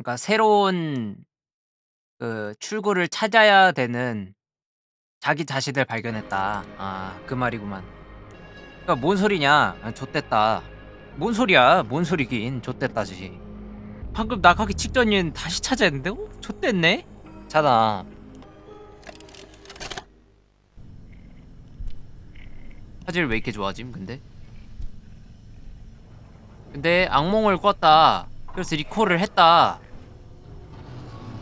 그러니까 새로운 그 출구를 찾아야 되는 자기 자신을 발견했다. 아 그 말이구만. 그러니까 뭔 소리냐. 아 좆됐다. 뭔 소리야. 뭔 소리긴. 좆됐다지. 방금 나가기 직전인 다시 찾아야 되는데 어? 좆됐네? 자나. 화질 왜 이렇게 좋아짐 근데? 근데 악몽을 꿨다. 그래서 리콜을 했다.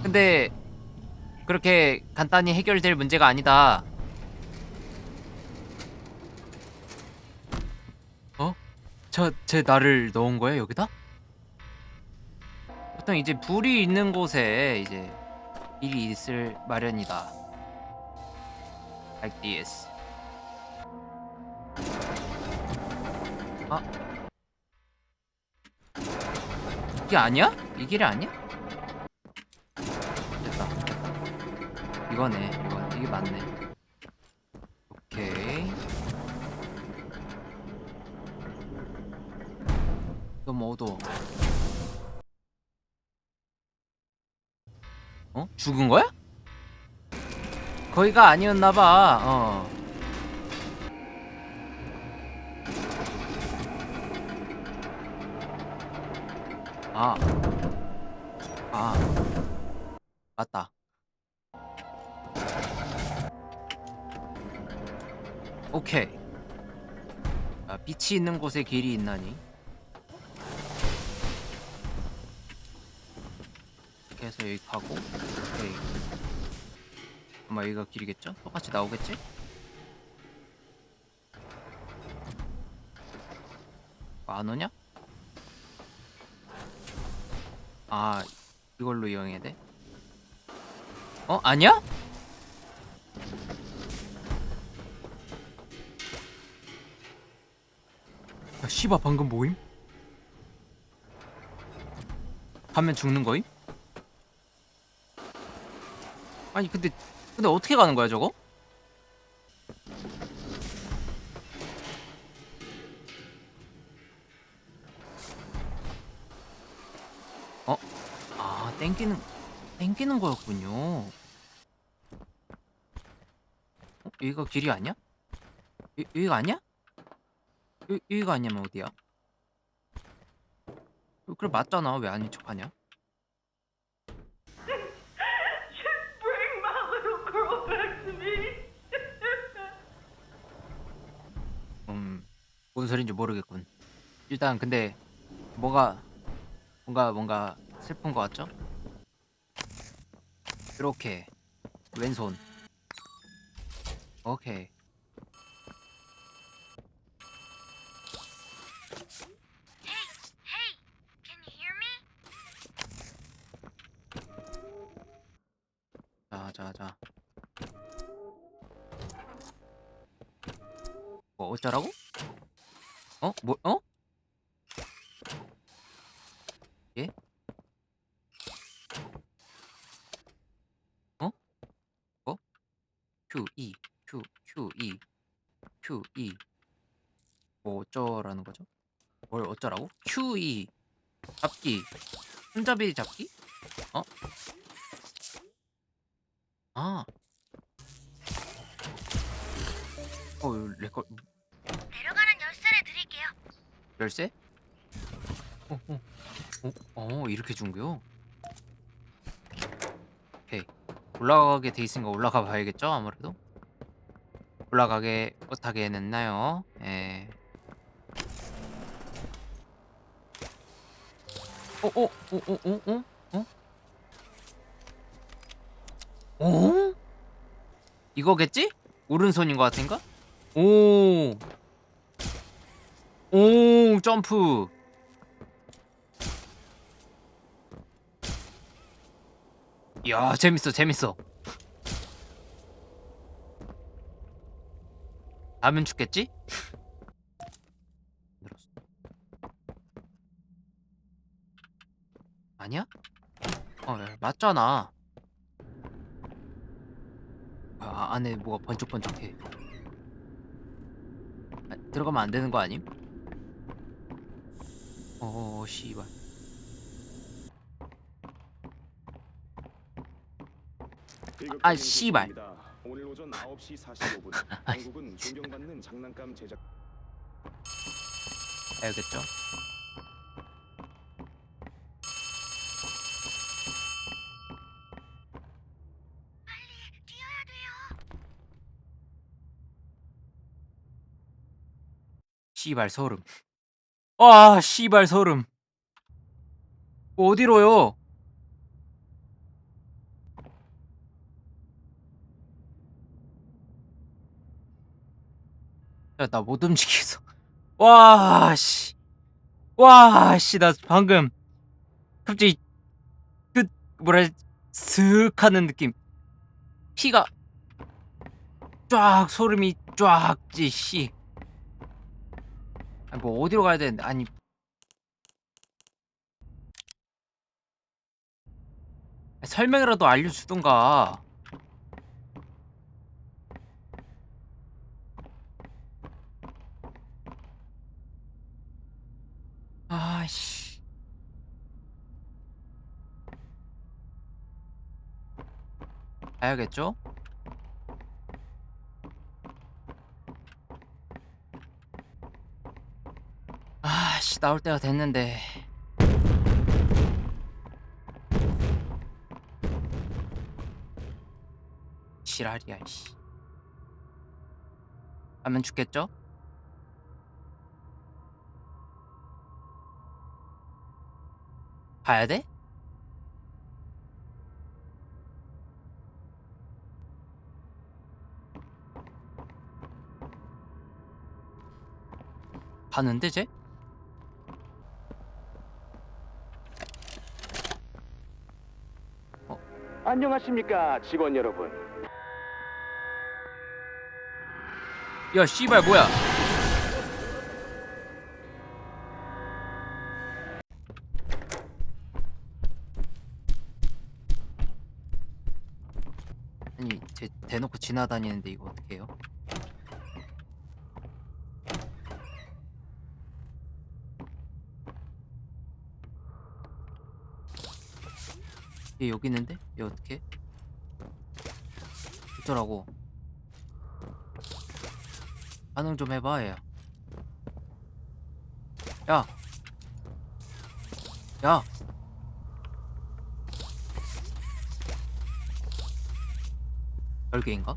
근데 그렇게 간단히 해결될 문제가 아니다. 어? 저 제 나를 넣은 거야 여기다? 보통 이제 불이 있는 곳에 이제 일이 있을 마련이다. This. 아 이게 아니야? 이 길이 아니야? 됐다. 이거네. 이거 이게 맞네. 오케이. 너무 어두워. 어? 죽은 거야? 거기가 아니었나 봐. 어. 아. 아. 맞다. 오케이. 아, 빛이 있는 곳에 길이 있나니? 이렇게 해서 여기 가고, 오케이. 아마 여기가 길이겠죠? 똑같이 나오겠지? 어, 안 오냐? 아, 이걸로 이용해야 돼? 어? 아니야? 야, 씨바 방금 뭐임? 가면 죽는 거임? 아니 근데 근데 어떻게 가는 거야 저거? 어? 아 땡기는 땡기는 거였군요. 어? 여기가 길이 아니야? 여, 여기가 아니야? 여, 여기가 아니면 어디야? 어, 그래 맞잖아 왜 아닌 척하냐? Just bring my little girl back to me. 음, 뭔 소린지 모르겠군. 일단 근데 뭐가 뭔가 뭔가 슬픈 것 같죠? 이렇게 왼손. 오케이. Hey, can you hear me? 자, 자, 자. 뭐 어쩌라고? 어? 뭐? 어? 예? 어? 어? E Q Q E Q E 뭐 어쩌라는 거죠? 뭘 어쩌라고? E 잡기 손잡이 잡기? 어, 어, 어, 어, 이렇게 준 거요? 오케이. 올라가게 돼 있으니까 올라가 봐야겠죠? 아무래도. 올라가게 못하게 해냈나요? 예. 어, 어, 어, 어, 어, 어, 어? 어? 이거겠지? 오른손인 것 같은가? 오. 오, 점프. 야, 재밌어, 재밌어. 하면 죽겠지? 아니야? 어, 야, 맞잖아. 아, 안에 뭐가 번쩍번쩍해. 아, 들어가면 안 되는 거 아님? 어, 씨발. 아, 씨발. 오늘 오전 9시 45분 한국은 존경받는 장난감 제작 돼요. 씨발 소름. 와 씨발 소름. 어디로요? 야 나 못 움직이겠어. 와 씨. 와 씨 나 방금 갑자기 그 뭐라 해야- 슥 하는 느낌. 피가 쫙 소름이 쫙지 씨. 아니 뭐 어디로 가야 되는데 아니 설명이라도 알려주던가 아씨 가야겠죠? 아씨 나올 때가 됐는데 지랄이야 씨 하면 죽겠죠? 가야 돼? 가는데 쟤? 안녕하십니까 직원 여러분 야 씨발 뭐야 아니 쟤 대놓고 지나다니는데 이거 어떡해요 얘 여기 있는데? 얘 어떡해? 어쩌라고 반응 좀 해봐 얘야 야 야! 별개인가?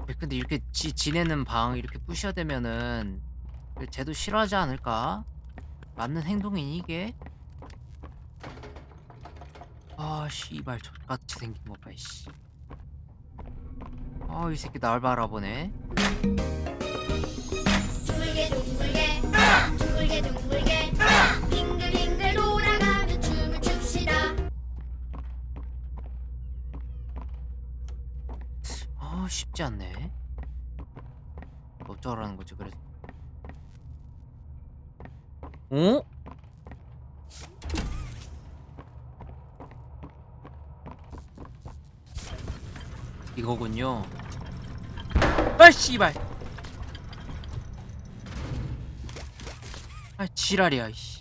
야, 근데 이렇게 지, 지내는 방 이렇게 부셔야 되면은 쟤도 싫어하지 않을까? 맞는 행동이니 이게? 아 씨발 족같이 생긴 거 봐, 씨. 아, 이 새끼 날 바라보네. 둥글게 둥글게 둥글게 둥글게 쉽지 않네. 어쩌라는 거지, 그래서. 어? 이거군요. 아, 씨발. 아, 지랄이야, 씨.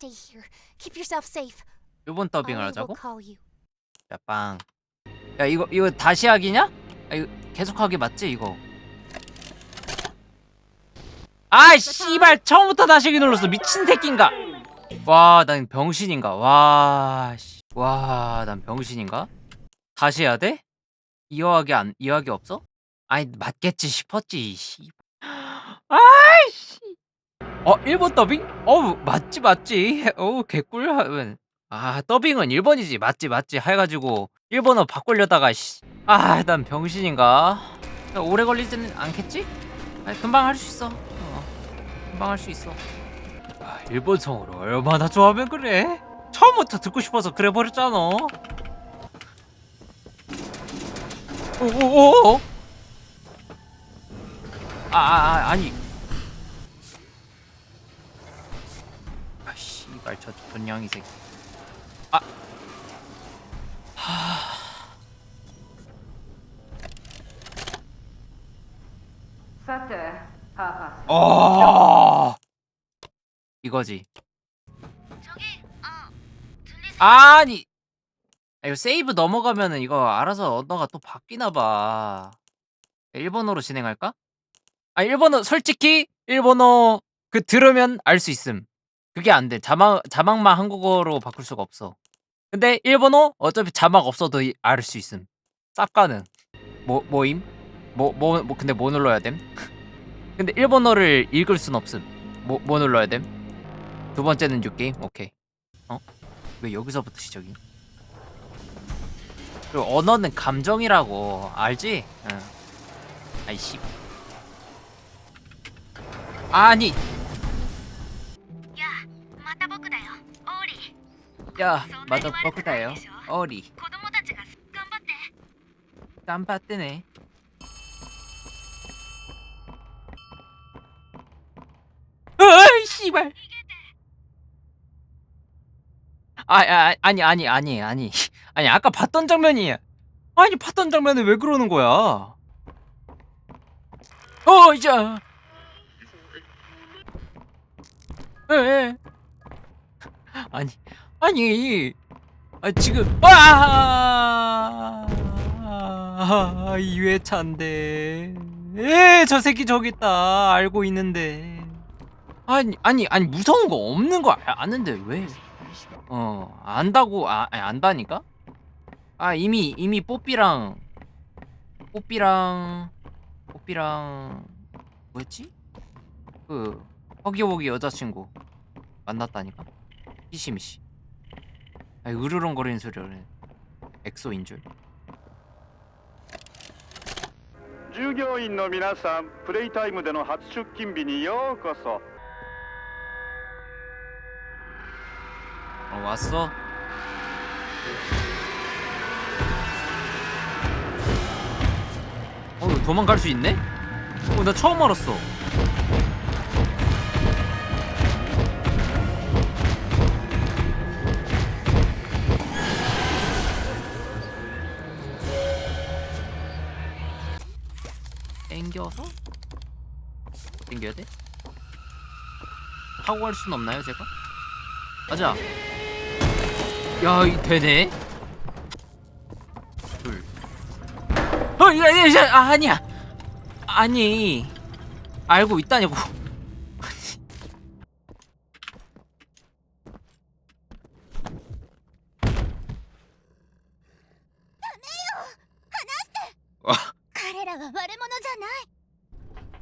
Stay here. Keep yourself safe. 일본 더빙을 I will 하자고? call you. 야, 빵. 야, 이거, 이거 다시 하기냐? 아, 이거 계속 하기 맞지, 이거? 아이, 씨발! 처음부터 다시 하기 눌렀어. 미친 새끼인가? 와, 난 병신인가? 와, 씨. 와, 난 병신인가? 다시 해야 돼? 이어하기 안, 이어하기 없어? 아니, 맞겠지 싶었지, 씨. 아이씨. 어, 일본 더빙? 어우, 맞지, 맞지. 어우, 개꿀. 하면. 아 더빙은 일본이지 맞지 맞지 해가지고 일본어 바꾸려다가 씨. 아 난 병신인가 야, 오래 걸리지는 않겠지? 아, 금방 할 수 있어 어, 금방 할 수 있어 아, 일본성으로 얼마나 좋아하면 그래 처음부터 듣고 싶어서 그래 버렸잖아 오오오 아, 아, 아 아니 깔쳐 분양이 새끼 아! 아. 어 이거지. 아니. 아, 이거 세이브 넘어가면은 이거 알아서 언어가 또 바뀌나봐. 일본어로 진행할까? 아 일본어 솔직히 일본어 그 들으면 알 수 있음. 그게 안 돼. 자막 자막만 한국어로 바꿀 수가 없어. 근데 일본어 어차피 자막 없어도 이 알 수 있음. 쌉 가능. 뭐 뭐임? 뭐 뭐 뭐 근데 뭐 눌러야 됨? 근데 일본어를 읽을 순 없음. 뭐 뭐 눌러야 됨? 두 번째는 유 게임. 오케이. 어? 왜 여기서부터 시작이? 그리고 언어는 감정이라고 알지? 응. 아이 씨. 아니 야, 맞아, 버크다요. 어리. 땀빠뜨네. 씨발. 아, 아, 아니, 아니, 아니, 아니. 아니, 아까 봤던 장면이. 아니, 봤던 장면은 왜 그러는 거야? 어, 이제. 아니, 아니, 아 지금 아, 아, 2회차인데. 에, 저 새끼 저기 있다. 알고 있는데. 아니, 아니, 아니 무서운 거 없는 거 아, 아는데 왜? 어, 안다고 아, 아니, 안다니까? 아, 이미 이미 뽀삐랑 뽀삐랑 뽀삐랑 뭐였지? 그 허기허기 여자친구 만났다니까? 피시미시 아이 으르렁거리는 소리를 엑소인 줄. 従業員の皆さんプレイタイムでの初出勤日にようこそ 어, 왔어? 어, 도망갈 수 있네? 어, 나 처음 알았어. 당겨서? 당겨야 돼? 타고 갈 수는 없나요 제가? 가자. 야 되네. 둘. 어, 야, 야, 아, 아니야. 아니. 알고 있다냐고.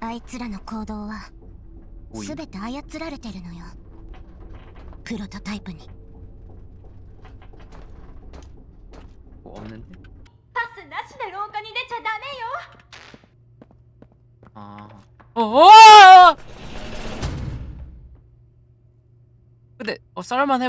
あいつらの行動は全て操られてるのよプロトタイプに?パスなしで廊下に出ちゃダメよ 아, 어! 근데 어 쌀만 해?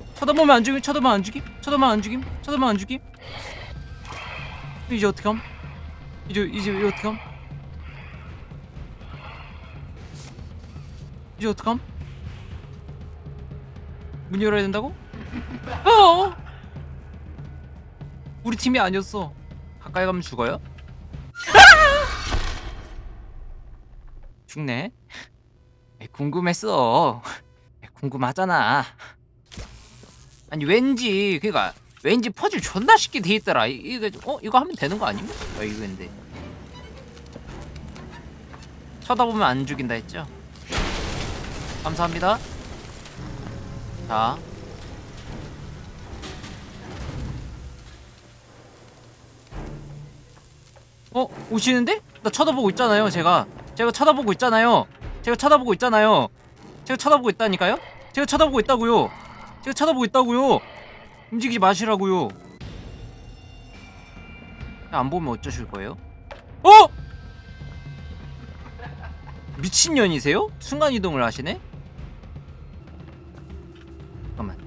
쳐다보면 안 죽임 쳐다보면 안 죽임 쳐다보면 안 죽임 쳐다보면 안 죽임. 이제 어떡함? 이제 이제 어떡함? 이제 어떡함? 문 열어야 된다고? 어! 우리 팀이 아니었어. 가까이 가면 죽어요? 죽네? 궁금했어. 궁금하잖아 아니 왠지 그니까 왠지 퍼즐 존나 쉽게 돼 있더라. 이- 이거 어? 이거 하면 되는 거 아닌가? 아 이거 근데. 쳐다보면 안 죽인다 했죠? 감사합니다. 자. 어? 오시는데? 나 쳐다보고 있잖아요 제가. 제가 쳐다보고 있잖아요. 제가 쳐다보고 있잖아요. 제가 쳐다보고 있다니까요? 제가 쳐다보고 있다고요 제가 쳐다보고 있다고요 움직이지 마시라고요 안 보면 어쩌실 거예요? 어? 미친년이세요? 순간이동을 하시네? 잠깐만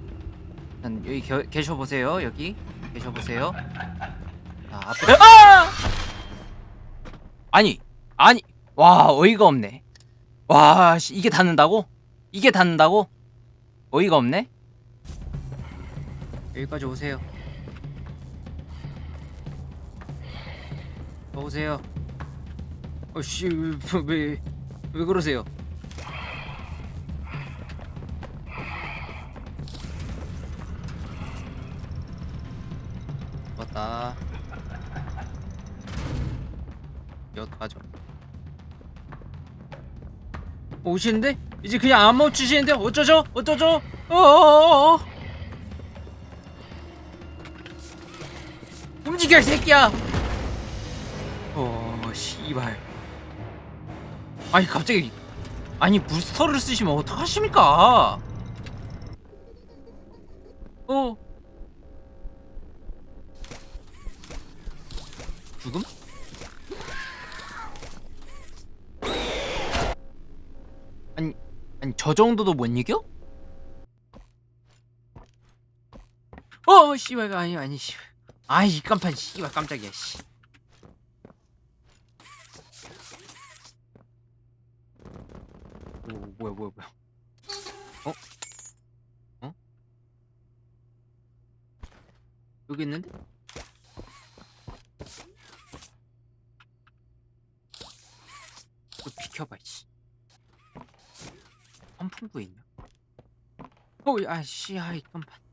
일단 여기 겨, 계셔보세요 여기 계셔보세요 자 앞에 아! 아니 아니 와 어이가 없네 와 씨, 이게 닿는다고? 이게 닿는다고? 어이가 없네 여기까지 오세요. 오세요. 어씨 왜, 왜 그러세요? 엿 가져. 오시는데? 이제 그냥 안 멈추시는데? 어쩌죠? 어쩌죠? 어어어어 이 새끼야. 어 씨발. 아니 갑자기 아니 부스터를 쓰시면 어떡하십니까? 어? 죽음? 아니 아니 저 정도도 못 이겨? 어 씨발 아니 아니 씨발 아이 깜판 씨발 깜짝이야 씨 오, 뭐야 뭐야 뭐야 어? 어? 여기 있는데? 또 비켜봐 씨 환풍구 있나? 어, 아씨, 아이 깜판.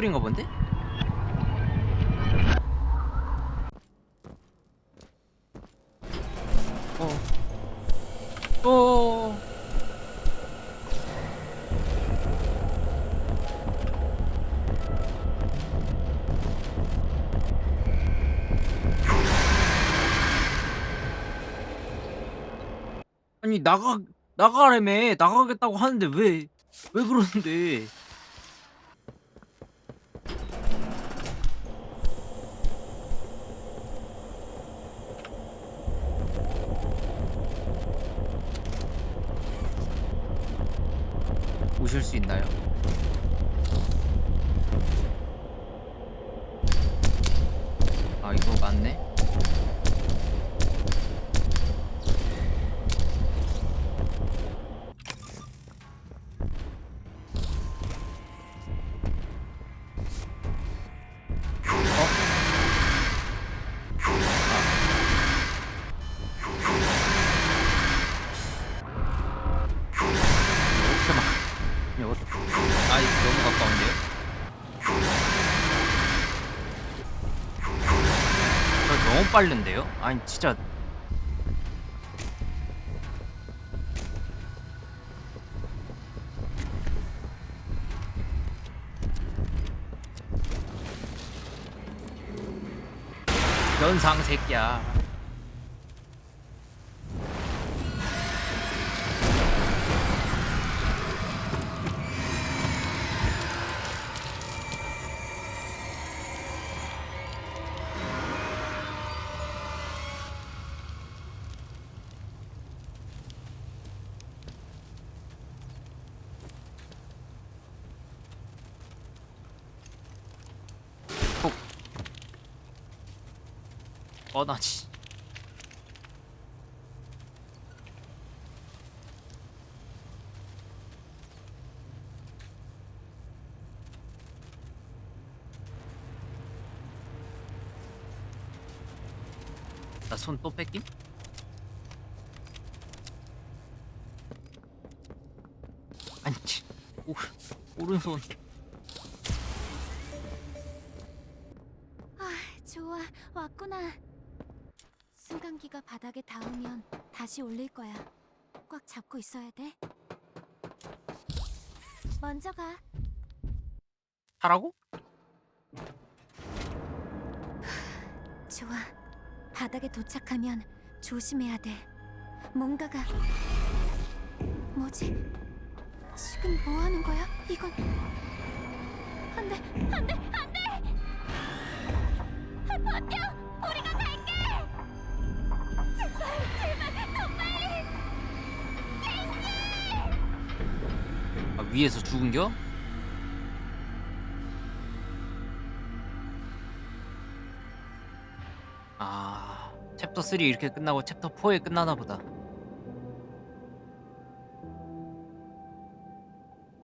스토리인가 본데? 어. 어. 아니 나가 나가라며 나가겠다고 하는데 왜 왜 그러는데? 오실 수 있나요? 맞네. 빠른데요? 아니 진짜 연상 새끼야 뻔하지 나 손 또 뺏김? 아니 오른손 바닥에 닿으면 다시 올릴 거야. 꽉 잡고 있어야 돼. 먼저 가. 하라고? 좋아. 바닥에 도착하면 조심해야 돼. 뭔가가 뭐지? 지금 뭐 하는 거야? 이건 안 돼. 안 돼. 위에서 죽은겨? 아 챕터 3 이렇게 끝나고 챕터 4에 끝나나 보다